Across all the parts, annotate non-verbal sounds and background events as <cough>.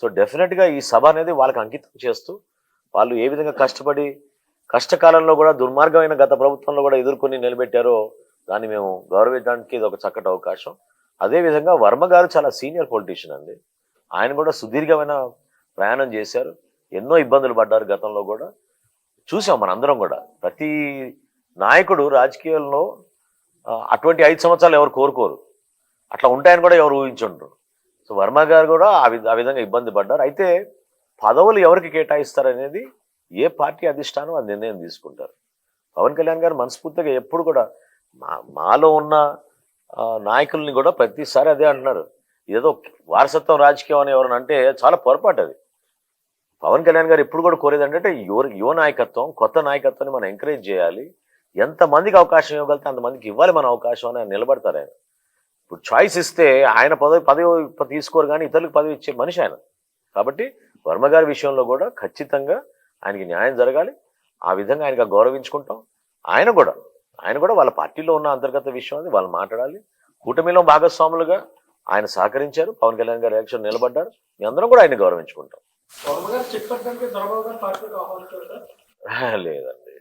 So డెఫినెట్గా ఈ సభ అనేది వాళ్ళకి అంకితం చేస్తూ వాళ్ళు ఏ విధంగా కష్టపడి కష్టకాలంలో కూడా దుర్మార్గమైన గత ప్రభుత్వంలో కూడా ఎదుర్కొని నిలబెట్టారో దాన్ని మేము గౌరవించడానికి ఇది ఒక చక్కటి అవకాశం. అదేవిధంగా వర్మ గారు చాలా సీనియర్ పొలిటీషియన్ అండి. ఆయన కూడా సుదీర్ఘమైన ప్రయాణం చేశారు. ఎన్నో ఇబ్బందులు పడ్డారు గతంలో కూడా. చూసాం మనందరం కూడా. ప్రతి నాయకుడు రాజకీయాల్లో అటువంటి ఐదు సంవత్సరాలు ఎవరు కోరుకోరు. అట్లా ఉంటాయని కూడా ఎవరు ఊహించుంటారు సో వర్మ గారు కూడా ఆ ఆ విధంగా ఇబ్బంది పడ్డారు. అయితే పదవులు ఎవరికి కేటాయిస్తారు అనేది ఏ పార్టీ అధిష్టానం అది నిర్ణయం తీసుకుంటారు. పవన్ కళ్యాణ్ గారు మనస్ఫూర్తిగా ఎప్పుడు కూడా మా మాలో ఉన్న నాయకుల్ని కూడా ప్రతిసారి అదే అంటున్నారు. ఏదో వారసత్వం రాజకీయం అని ఎవరైనా అంటే చాలా పొరపాటు అది. పవన్ కళ్యాణ్ గారు ఎప్పుడు కూడా కోరేది అంటే యువ యువ నాయకత్వం కొత్త నాయకత్వాన్ని మనం ఎంకరేజ్ చేయాలి. ఎంతమందికి అవకాశం ఇవ్వగలితే అంతమందికి ఇవ్వాలి మన అవకాశం అని నిలబడతారు ఆయన. ఇప్పుడు చాయిస్ ఇస్తే ఆయన పదవి పదవి తీసుకోరు కానీ ఇతరులకు పదవి ఇచ్చే మనిషి ఆయన. కాబట్టి వర్మ గారి విషయంలో కూడా ఖచ్చితంగా ఆయనకి న్యాయం జరగాలి. ఆ విధంగా ఆయనకి గౌరవించుకుంటాం. ఆయన కూడా ఆయన కూడా వాళ్ళ పార్టీలో ఉన్న అంతర్గత విషయం అది వాళ్ళు మాట్లాడాలి. కూటమిలో భాగస్వాములుగా ఆయన సహకరించారు. పవన్ కళ్యాణ్ గారు ఎలక్షన్ నిలబడ్డారు. మీ అందరం కూడా ఆయన గౌరవించుకుంటాం. <laughs> లేదండి.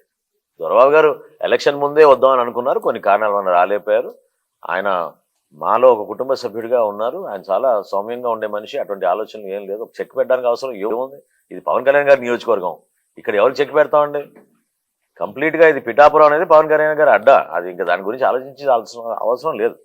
దొరబాబు గారు ఎలక్షన్ ముందే వద్దామని అనుకున్నారు. కొన్ని కారణాల వల్ల రాలేకపోయారు. ఆయన మాలో ఒక కుటుంబ సభ్యుడిగా ఉన్నారు. ఆయన చాలా సౌమ్యంగా ఉండే మనిషి. అటువంటి ఆలోచనలు ఏం లేదు. చెక్ పెట్టడానికి అవసరం ఏముంది? ఇది పవన్ కళ్యాణ్ గారి నియోజకవర్గం. ఇక్కడ ఎవరు చెక్ పెడతామండి? కంప్లీట్గా ఇది పిఠాపురం అనేది పవన్ కళ్యాణ్ గారి అడ్డా. అది ఇంకా దాని గురించి ఆలోచించాల్సిన అవసరం లేదు.